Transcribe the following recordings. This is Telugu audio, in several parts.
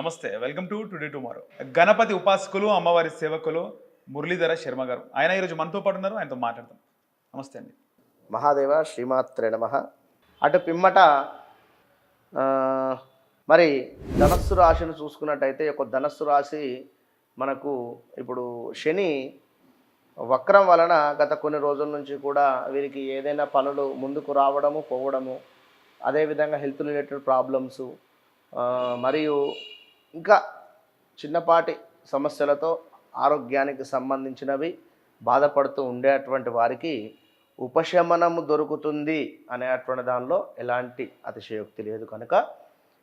నమస్తే welcome to today tomorrow. Ganapathi ఉపాసకులు అమ్మవారి సేవకులు మురళీధర శర్మ గారు. ఆయన ఈరోజు మనతో పాటు ఉన్నారు ఆయనతో మాట్లాడతాం నమస్తే అండి. మహాదేవ శ్రీమాత్రే నమ. అటు పిమ్మట మరి ధనస్సు రాశిని చూసుకున్నట్టయితే ఒక ధనస్సు రాశి మనకు ఇప్పుడు శని వక్రం వలన గత కొన్ని రోజుల నుంచి కూడా వీరికి ఏదైనా పనులు ముందుకు రావడము పోవడము అదేవిధంగా హెల్త్ రిలేటెడ్ ప్రాబ్లమ్స్ మరియు ఇంకా చిన్నపాటి సమస్యలతో ఆరోగ్యానికి సంబంధించినవి బాధపడుతూ ఉండేటువంటి వారికి ఉపశమనము దొరుకుతుంది అనేటువంటి దానిలో ఎలాంటి అతిశయోక్తి లేదు కనుక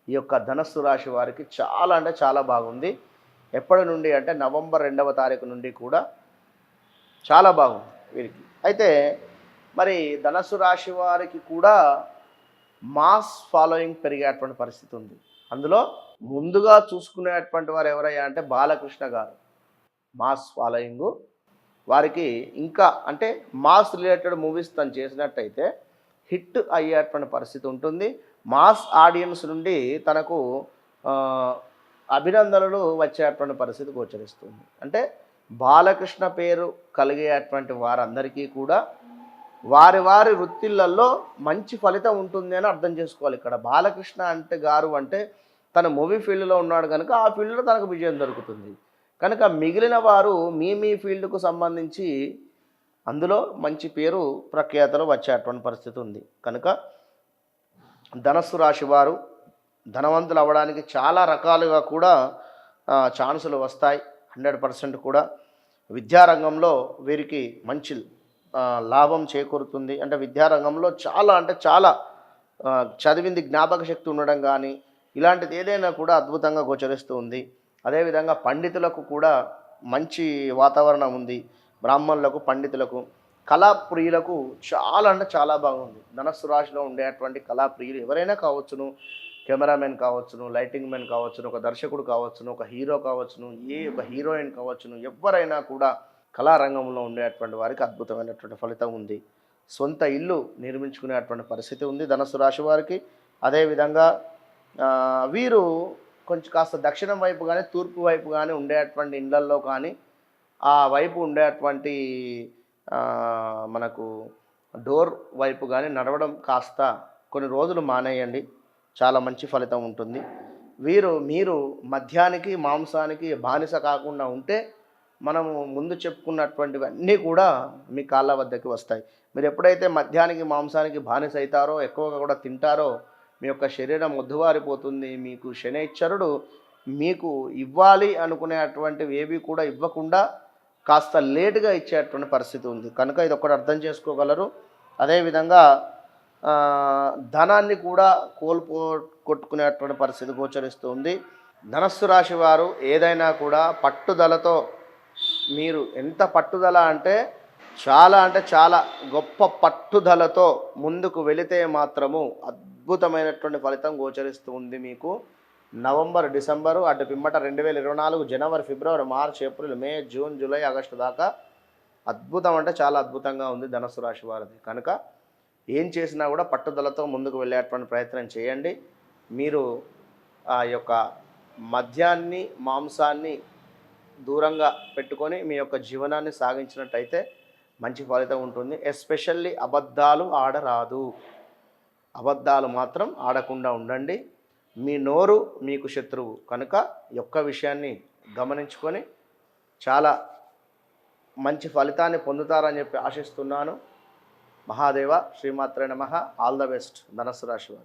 ఈ యొక్క ధనస్సు రాశి వారికి చాలా అంటే చాలా బాగుంది. ఎప్పటి నుండి అంటే నవంబర్ రెండవ తారీఖు నుండి కూడా చాలా బాగుంది వీరికి. అయితే మరి ధనస్సు రాశి వారికి కూడా మాస్ ఫాలోయింగ్ పెరిగేటువంటి పరిస్థితి ఉంది. అందులో ముందుగా చూసుకునేటువంటి వారు ఎవరయ్యా అంటే బాలకృష్ణ గారు. Mass following. వారికి ఇంకా అంటే మాస్ రిలేటెడ్ మూవీస్ తను చేసినట్టయితే హిట్ అయ్యేటువంటి పరిస్థితి ఉంటుంది. మాస్ ఆడియన్స్ నుండి తనకు అభినందనలు వచ్చేటువంటి పరిస్థితి గోచరిస్తుంది. అంటే బాలకృష్ణ పేరు కలిగేటువంటి వారందరికీ కూడా వారి వారి వృత్తిళ్ళల్లో మంచి ఫలితం ఉంటుంది అని అర్థం చేసుకోవాలి. ఇక్కడ బాలకృష్ణ అంటే గారు అంటే తన మూవీ ఫీల్డ్లో ఉన్నాడు కనుక ఆ ఫీల్డ్లో తనకు విజయం దొరుకుతుంది. కనుక మిగిలిన వారు మీ మీ ఫీల్డ్కు సంబంధించి అందులో మంచి పేరు ప్రఖ్యాతలు వచ్చేటువంటి పరిస్థితి ఉంది. కనుక ధనస్సు రాశి వారు ధనవంతులు అవ్వడానికి చాలా రకాలుగా కూడా ఛాన్సులు వస్తాయి. హండ్రెడ్ పర్సెంట్ కూడా. విద్యారంగంలో వీరికి మంచి లాభం చేకూరుతుంది. అంటే విద్యారంగంలో చాలా అంటే చాలా చదివింది జ్ఞాపక శక్తి ఉండడం కానీ ఇలాంటిది ఏదైనా కూడా అద్భుతంగా గోచరిస్తూ ఉంది. అదేవిధంగా పండితులకు కూడా మంచి వాతావరణం ఉంది. బ్రాహ్మణులకు పండితులకు కళాప్రియులకు చాలా అంటే చాలా బాగుంది. ధనస్సు రాశిలో ఉండేటువంటి కళాప్రియులు ఎవరైనా కావచ్చును కెమెరామెన్ కావచ్చును లైటింగ్ మెన్ కావచ్చును ఒక దర్శకుడు కావచ్చును ఒక హీరో కావచ్చును ఏ ఒక హీరోయిన్ కావచ్చును ఎవరైనా కూడా కళారంగంలో ఉండేటువంటి వారికి అద్భుతమైనటువంటి ఫలితం ఉంది. సొంత ఇల్లు నిర్మించుకునేటువంటి పరిస్థితి ఉంది ధనస్సు రాశి వారికి. అదేవిధంగా వీరు కొంచెం కాస్త దక్షిణం వైపు కానీ తూర్పు వైపు కానీ ఉండేటువంటి ఇళ్ళల్లో కానీ ఆ వైపు ఉండేటువంటి మనకు డోర్ వైపు కానీ నడవడం కాస్త కొన్ని రోజులు మానేయండి. చాలా మంచి ఫలితం ఉంటుంది. వీరు మీరు మద్యానికి మాంసానికి బానిస కాకుండా ఉంటే మనము ముందు చెప్పుకున్నటువంటివన్నీ కూడా మీ కాళ్ళ వద్దకి వస్తాయి. మీరు ఎప్పుడైతే మద్యానికి మాంసానికి బానిస అవుతారో ఎక్కువగా కూడా తింటారో మీ యొక్క శరీరం మొద్దువారిపోతుంది మీకు శనైశ్వరుడు మీకు ఇవ్వాలి అనుకునేటువంటివి ఏవి కూడా ఇవ్వకుండా కాస్త లేటుగా ఇచ్చేటువంటి పరిస్థితి ఉంది. కనుక ఇది ఒకటి అర్థం చేసుకోగలరు. అదేవిధంగా ధనాన్ని కూడా కోల్పో కొట్టుకునేటువంటి పరిస్థితి గోచరిస్తుంది. ధనస్సు రాశి వారు ఏదైనా కూడా పట్టుదలతో మీరు ఎంత పట్టుదల అంటే చాలా అంటే చాలా గొప్ప పట్టుదలతో ముందుకు వెళితే మాత్రము అద్భుతమైనటువంటి ఫలితం గోచరిస్తూ ఉంది మీకు. నవంబర్ డిసెంబరు అటు పిమ్మట రెండు వేల ఇరవై నాలుగు జనవరి ఫిబ్రవరి March April May June July August దాకా అద్భుతం అంటే చాలా అద్భుతంగా ఉంది ధనుసు రాశి వారిది. కనుక ఏం చేసినా కూడా పట్టుదలతో ముందుకు వెళ్ళేటువంటి ప్రయత్నం చేయండి. మీరు ఆ యొక్క మద్యాన్ని మాంసాన్ని దూరంగా పెట్టుకొని మీ యొక్క జీవనాన్ని సాగించినట్టయితే మంచి ఫలితం ఉంటుంది. ఎస్పెషల్లీ అబద్ధాలు ఆడరాదు. అబద్ధాలు మాత్రం ఆడకుండా ఉండండి. మీ నోరు మీకు శత్రువు. కనుక యొక్క విషయాన్ని గమనించుకొని చాలా మంచి ఫలితాన్ని పొందుతారని చెప్పి ఆశిస్తున్నాను. మహాదేవ శ్రీమాత్రే నమ. All the best. ధనస్సు రాశి